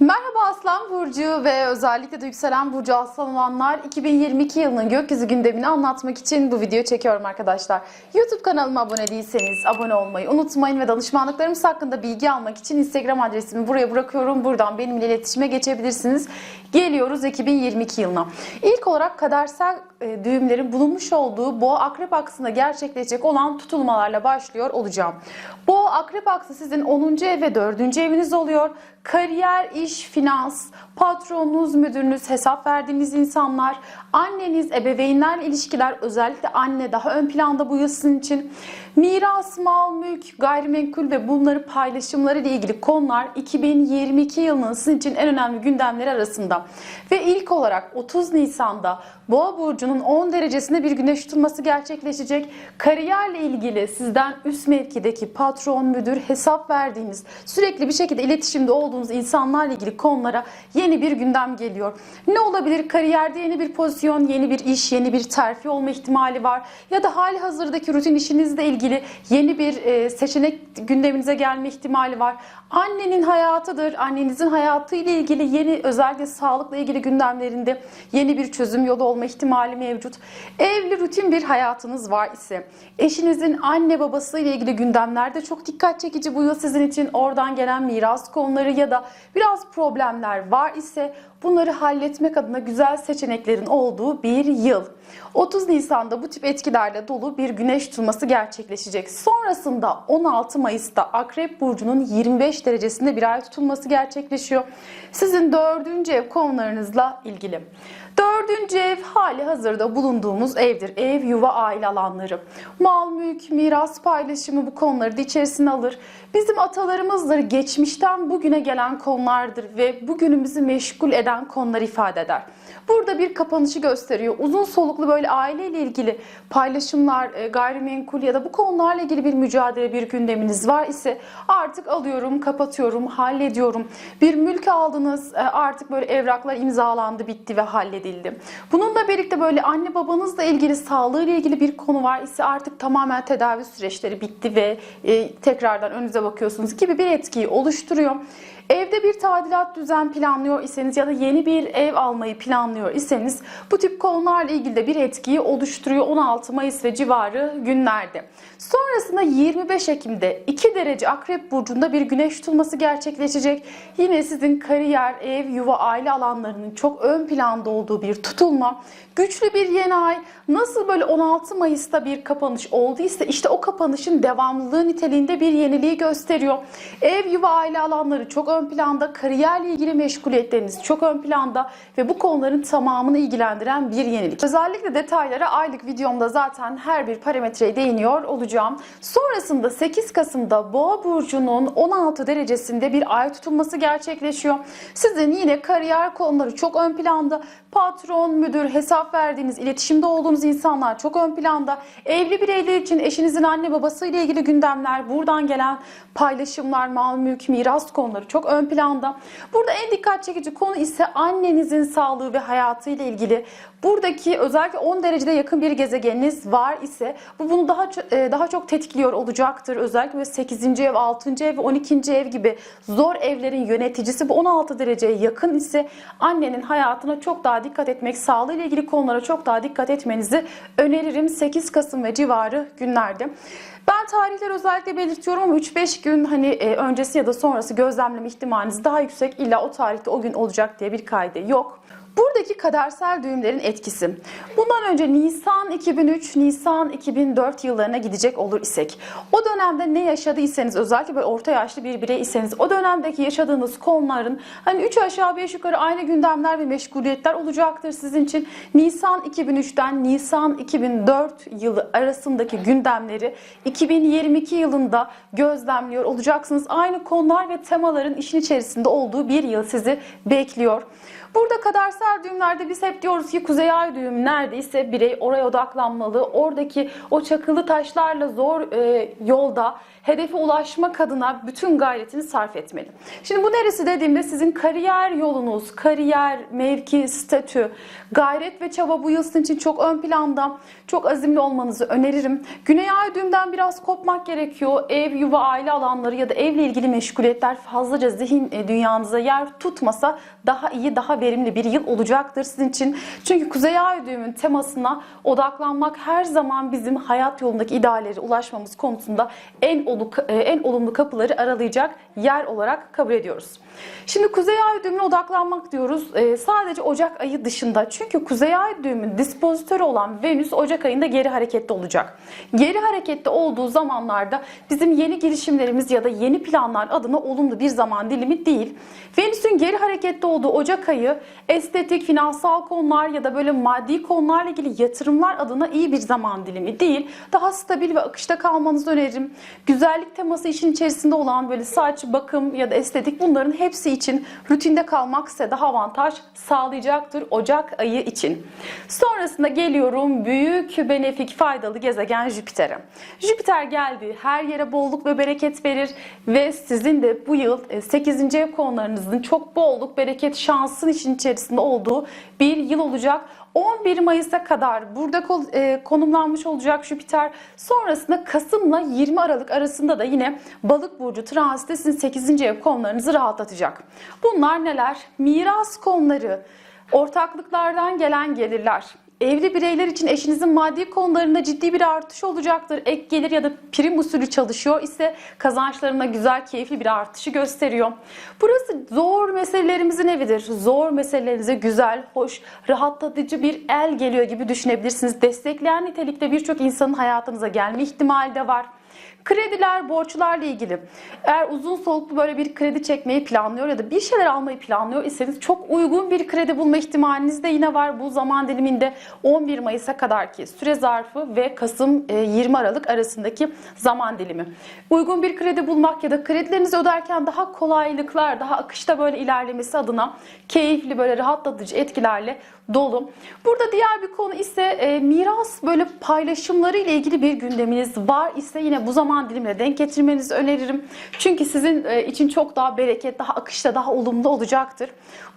Merhaba Aslan Burcu ve özellikle de yükselen Burcu Aslan olanlar 2022 yılının gökyüzü gündemini anlatmak için bu videoyu çekiyorum arkadaşlar. YouTube kanalıma abone değilseniz abone olmayı unutmayın ve danışmanlıklarımız hakkında bilgi almak için Instagram adresimi buraya bırakıyorum. Buradan benimle iletişime geçebilirsiniz. Geliyoruz 2022 yılına. İlk olarak kadersel e, düğümlerin bulunmuş olduğu boğa akrep aksında gerçekleşecek olan tutulmalarla başlıyor olacağım. Boğa akrep aksı sizin 10. ev ve 4. eviniz oluyor. Kariyer, iş, finans, patronunuz, müdürünüz, hesap verdiğiniz insanlar, anneniz, ebeveynlerle ilişkiler özellikle anne daha ön planda bu yıl sizin için. Miras, mal, mülk, gayrimenkul ve bunları paylaşımları ile ilgili konular 2022 yılının sizin için en önemli gündemleri arasında. Ve ilk olarak 30 Nisan'da Boğa burcunun 10 derecesinde bir güneş tutulması gerçekleşecek. Kariyerle ilgili sizden üst mevkideki patron, müdür, hesap verdiğiniz, sürekli bir şekilde iletişimde olduğunuz insanlarla ilgili konulara yeni bir gündem geliyor. Ne olabilir? Kariyerde yeni bir pozisyon, yeni bir iş, yeni bir terfi olma ihtimali var. Ya da hali hazırdaki rutin işinizle ilgili yeni bir e, seçenek gündeminize gelme ihtimali var. Annenin hayatıdır. Annenizin hayatı ile ilgili yeni özellikle sağlıkla ilgili gündemlerinde yeni bir çözüm yolu olma ihtimali mevcut. Evli rutin bir hayatınız var ise eşinizin anne babası ile ilgili gündemlerde çok dikkat çekici bu yıl sizin için oradan gelen miras konuları ya da biraz problemler var ise bunları halletmek adına güzel seçeneklerin olduğu bir yıl. 30 Nisan'da bu tip etkilerle dolu bir güneş tutulması gerçekleşecek. Sonrasında 16 Mayıs'ta Akrep Burcu'nun 25 derecesinde bir ay tutulması gerçekleşiyor. Sizin dördüncü ev konularınızla ilgili. Dördüncü ev hali hazırda bulunduğumuz evdir. Ev, yuva, aile alanları. Mal, mülk, miras paylaşımı bu konuları da içerisine alır. Bizim atalarımızdır. Geçmişten bugüne gelen konulardır ve bugünümüzü meşgul eden konular ifade eder. Burada bir kapanışı gösteriyor. Uzun soluklu böyle aileyle ilgili paylaşımlar, e, gayrimenkul ya da bu konularla ilgili bir mücadele, bir gündeminiz var ise artık alıyorum, kapatıyorum, hallediyorum. Bir mülk aldınız, e, artık böyle evraklar imzalandı, bitti ve halledildi. Bununla birlikte böyle anne babanızla ilgili, sağlığıyla ilgili bir konu var ise artık tamamen tedavi süreçleri bitti ve e, tekrardan önünüze bakıyorsunuz gibi bir etkiyi oluşturuyor. Evde bir tadilat düzen planlıyor iseniz ya da yeni bir ev almayı planlıyor iseniz bu tip konularla ilgili de bir etkiyi oluşturuyor 16 Mayıs ve civarı günlerde. Sonrasında 25 Ekim'de 2 derece Akrep Burcu'nda bir güneş tutulması gerçekleşecek. Yine sizin kariyer, ev, yuva, aile alanlarının çok ön planda olduğu bir tutulma. Güçlü bir yeni ay. Nasıl böyle 16 Mayıs'ta bir kapanış olduysa işte o kapanışın devamlılığı niteliğinde bir yeniliği gösteriyor. Ev, yuva, aile alanları çok ön planda. Kariyerle ilgili meşguliyetleriniz çok ön planda ve bu konuların tamamını ilgilendiren bir yenilik. Özellikle detaylara aylık videomda zaten her bir parametreye değiniyor olacağım. Sonrasında 8 Kasım'da Boğa burcunun 16 derecesinde bir ay tutulması gerçekleşiyor. Sizin yine kariyer konuları çok ön planda. Patron, müdür, hesap verdiğiniz, iletişimde olduğunuz insanlar çok ön planda. Evli bireyler için eşinizin anne babası ile ilgili gündemler, buradan gelen paylaşımlar, mal, mülk, miras konuları çok ön planda. Burada en dikkat çekici konu ise annenizin sağlığı ve hayatı ile ilgili. Buradaki özellikle 10 derecede yakın bir gezegeniniz var ise bu bunu daha çok, daha çok tetikliyor olacaktır. Özellikle 8. ev, 6. ev ve 12. ev gibi zor evlerin yöneticisi bu 16 dereceye yakın ise annenin hayatına çok daha dikkat etmek, sağlığı ile ilgili konulara çok daha dikkat etmenizi öneririm 8 Kasım ve civarı günlerde. Ben tarihler özellikle belirtiyorum ama 3-5 gün hani e, öncesi ya da sonrası gözlemleme ihtimaliniz daha yüksek. İlla o tarihte o gün olacak diye bir kaydı yok. Buradaki kadersel düğümlerin etkisi. Bundan önce Nisan 2003, Nisan 2004 yıllarına gidecek olur isek, o dönemde ne yaşadıysanız, özellikle böyle orta yaşlı bir birey iseniz, o dönemdeki yaşadığınız konuların hani 3 aşağı 5 yukarı aynı gündemler ve meşguliyetler olacaktır sizin için. Nisan 2003'ten Nisan 2004 yılı arasındaki gündemleri 2022 yılında gözlemliyor olacaksınız. Aynı konular ve temaların işin içerisinde olduğu bir yıl sizi bekliyor. Burada kadersel düğümlerde biz hep diyoruz ki kuzey ay düğüm neredeyse birey oraya odaklanmalı. Oradaki o çakılı taşlarla zor e, yolda hedefe ulaşmak adına bütün gayretini sarf etmeli. Şimdi bu neresi dediğimde sizin kariyer yolunuz, kariyer, mevki, statü, gayret ve çaba bu yıl sizin için çok ön planda, çok azimli olmanızı öneririm. Güney ay düğümden biraz kopmak gerekiyor. Ev, yuva, aile alanları ya da evle ilgili meşguliyetler fazlaca zihin e, dünyanıza yer tutmasa daha iyi, daha verimli bir yıl olacaktır sizin için. Çünkü Kuzey Ay düğümün temasına odaklanmak her zaman bizim hayat yolundaki ideallere ulaşmamız konusunda en, olu, e, en olumlu kapıları aralayacak yer olarak kabul ediyoruz. Şimdi Kuzey Ay düğümüne odaklanmak diyoruz. E, sadece Ocak ayı dışında. Çünkü Kuzey Ay düğümün dispozitörü olan Venüs Ocak ayında geri hareketli olacak. Geri hareketli olduğu zamanlarda bizim yeni girişimlerimiz ya da yeni planlar adına olumlu bir zaman dilimi değil. Venüs'ün geri hareketli olduğu Ocak ayı estetik, finansal konular ya da böyle maddi konularla ilgili yatırımlar adına iyi bir zaman dilimi değil. Daha stabil ve akışta kalmanızı öneririm. Güzellik teması işin içerisinde olan böyle saç, bakım ya da estetik bunların hepsi için rutinde kalmak size daha avantaj sağlayacaktır Ocak ayı için. Sonrasında geliyorum büyük benefik faydalı gezegen Jüpiter'e. Jüpiter geldi her yere bolluk ve bereket verir ve sizin de bu yıl 8. ev konularınızın çok bolluk, bereket, şansın işin içerisinde olduğu bir yıl olacak. 11 Mayıs'a kadar burada e, konumlanmış olacak Jüpiter. Sonrasında Kasım'la 20 Aralık arasında da yine Balık burcu transiti sizin 8. ev konularınızı rahatlatacak. Bunlar neler? Miras konuları, ortaklıklardan gelen gelirler, Evli bireyler için eşinizin maddi konularında ciddi bir artış olacaktır. Ek gelir ya da prim usulü çalışıyor ise kazançlarına güzel, keyifli bir artışı gösteriyor. Burası zor meselelerimizin evidir. Zor meselelerinize güzel, hoş, rahatlatıcı bir el geliyor gibi düşünebilirsiniz. Destekleyen nitelikte birçok insanın hayatınıza gelme ihtimali de var. Krediler, borçlarla ilgili. Eğer uzun soluklu böyle bir kredi çekmeyi planlıyor ya da bir şeyler almayı planlıyor iseniz çok uygun bir kredi bulma ihtimaliniz de yine var. Bu zaman diliminde 11 Mayıs'a kadarki süre zarfı ve Kasım e, 20 Aralık arasındaki zaman dilimi. Uygun bir kredi bulmak ya da kredilerinizi öderken daha kolaylıklar, daha akışta böyle ilerlemesi adına keyifli böyle rahatlatıcı etkilerle dolu. Burada diğer bir konu ise e, miras böyle paylaşımları ile ilgili bir gündeminiz var ise yine bu zaman dilimine denk getirmenizi öneririm. Çünkü sizin e, için çok daha bereket, daha akışta, daha olumlu olacaktır.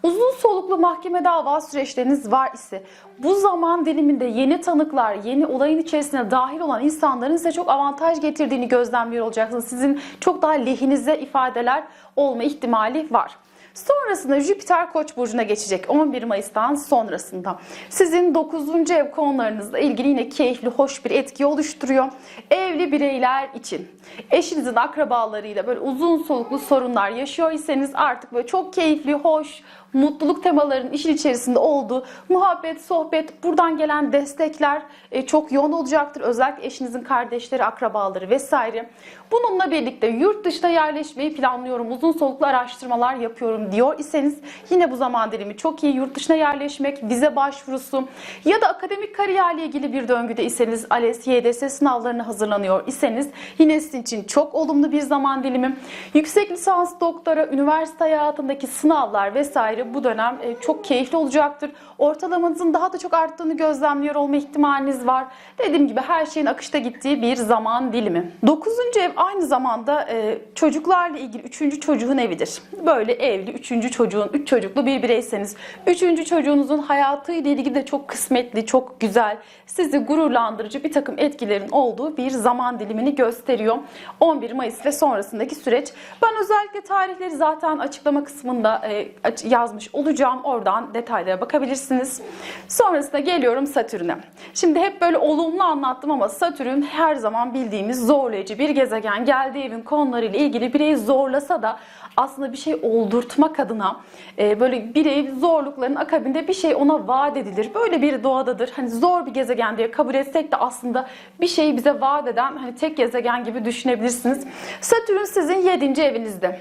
Uzun soluklu mahkeme dava süreçleriniz var ise bu zaman diliminde yeni tanıklar, yeni olayın içerisine dahil olan insanların size çok avantaj getirdiğini gözlemliyor olacaksınız. Sizin çok daha lehinize ifadeler olma ihtimali var. Sonrasında Jüpiter Koç burcuna geçecek 11 Mayıs'tan sonrasında. Sizin 9. ev konularınızla ilgili yine keyifli, hoş bir etki oluşturuyor. Evli bireyler için eşinizin akrabalarıyla böyle uzun soluklu sorunlar yaşıyor iseniz artık böyle çok keyifli, hoş, mutluluk temalarının işin içerisinde olduğu muhabbet, sohbet, buradan gelen destekler e, çok yoğun olacaktır. Özellikle eşinizin kardeşleri, akrabaları vesaire. Bununla birlikte yurt dışına yerleşmeyi planlıyorum, uzun soluklu araştırmalar yapıyorum diyor iseniz yine bu zaman dilimi çok iyi. Yurt dışına yerleşmek, vize başvurusu ya da akademik kariyerle ilgili bir döngüde iseniz ALES, YDS sınavlarına hazırlanıyor iseniz yine sizin için çok olumlu bir zaman dilimi. Yüksek lisans, doktora, üniversite hayatındaki sınavlar vesaire bu dönem e, çok keyifli olacaktır. Ortalamanızın daha da çok arttığını gözlemliyor olma ihtimaliniz var. Dediğim gibi her şeyin akışta gittiği bir zaman dilimi. Dokuzuncu ev aynı zamanda e, çocuklarla ilgili üçüncü çocuğun evidir. Böyle evli üçüncü çocuğun, üç çocuklu bir bireyseniz üçüncü çocuğunuzun hayatıyla ilgili de çok kısmetli, çok güzel, sizi gururlandırıcı bir takım etkilerin olduğu bir zaman dilimini gösteriyor. 11 Mayıs ve sonrasındaki süreç. Ben özellikle tarihleri zaten açıklama kısmında e, aç- yazmış olacağım. Oradan detaylara bakabilirsiniz. Sonrasında geliyorum Satürn'e. Şimdi hep böyle olumlu anlattım ama Satürn her zaman bildiğimiz zorlayıcı bir gezegen. Geldiği evin konularıyla ilgili bireyi zorlasa da aslında bir şey oldurtmak adına e, böyle birey zorlukların akabinde bir şey ona vaat edilir. Böyle bir doğadadır. Hani zor bir gezegen diye kabul etsek de aslında bir şeyi bize vaat eden hani tek gezegen gibi düşünebilirsiniz. Satürn sizin 7. evinizde.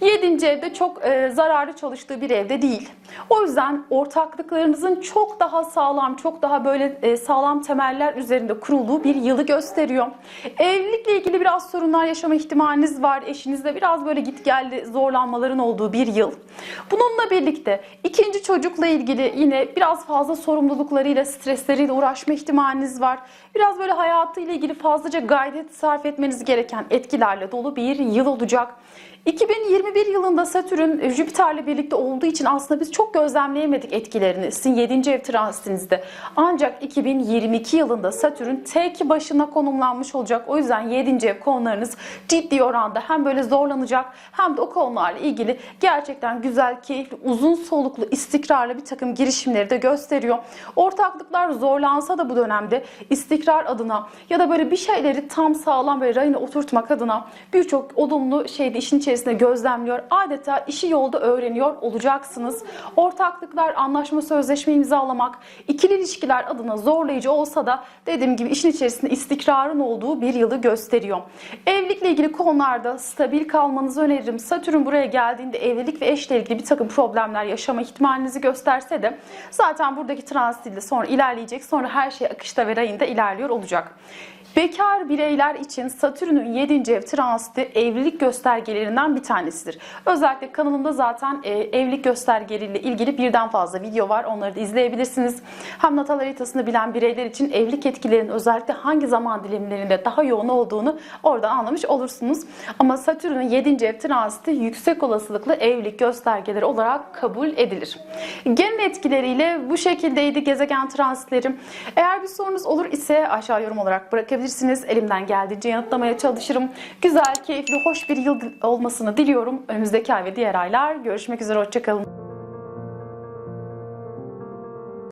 7. evde çok e, zararlı çalıştığı bir evde değil. O yüzden ortaklıklarınızın çok daha sağlam, çok daha böyle e, sağlam temeller üzerinde kurulduğu bir yılı gösteriyor. Evlilikle ilgili biraz sorunlar yaşama ihtimaliniz var. Eşinizle biraz böyle git geldi zorlanmaların olduğu bir yıl. Bununla birlikte ikinci çocukla ilgili yine biraz fazla sorumluluklarıyla, stresleriyle uğraşma ihtimaliniz var. Biraz böyle hayatıyla ilgili fazlaca gayret sarf etmeniz gereken etkilerle dolu bir yıl olacak. 2021 yılında Satürn e, Jüpiter'le birlikte olduğu için aslında biz çok gözlemleyemedik etkilerini sizin 7. ev transitinizde. Ancak 2022 yılında Satürn tek başına konumlanmış olacak. O yüzden 7. ev konularınız ciddi oranda hem böyle zorlanacak hem de o konularla ilgili gerçekten güzel, keyifli, uzun soluklu, istikrarlı bir takım girişimleri de gösteriyor. Ortaklıklar zorlansa da bu dönemde istikrar adına ya da böyle bir şeyleri tam sağlam ve rayına oturtmak adına birçok olumlu şeyde işin içerisinde gözlemliyor. Adeta işi yolda öğreniyor olacaksınız. Ortaklıklar, anlaşma, sözleşme imzalamak, ikili ilişkiler adına zorlayıcı olsa da dediğim gibi işin içerisinde istikrarın olduğu bir yılı gösteriyor. Evlilikle ilgili konularda stabil kalmanızı öneririm. Satürn buraya geldiğinde evlilik ve eşle ilgili bir takım problemler yaşama ihtimalinizi gösterse de zaten buradaki transitle sonra ilerleyecek. Sonra her şey akışta ve rayında ilerliyor olacak. Bekar bireyler için Satürn'ün 7. ev transiti evlilik göstergelerinden bir tanesidir. Özellikle kanalımda zaten e, evlilik göstergeleriyle ilgili birden fazla video var. Onları da izleyebilirsiniz. Hem natal haritasını bilen bireyler için evlilik etkilerinin özellikle hangi zaman dilimlerinde daha yoğun olduğunu oradan anlamış olursunuz. Ama Satürn'ün 7. ev transiti yüksek olasılıklı evlilik göstergeleri olarak kabul edilir. Genel etkileriyle bu şekildeydi gezegen transitlerim. Eğer bir sorunuz olur ise aşağı yorum olarak bırakabilirsiniz. Elimden geldiğince yanıtlamaya çalışırım. Güzel, keyifli, hoş bir yıl olmasını diliyorum. Önümüzdeki ay ve diğer aylar. Görüşmek üzere, hoşçakalın.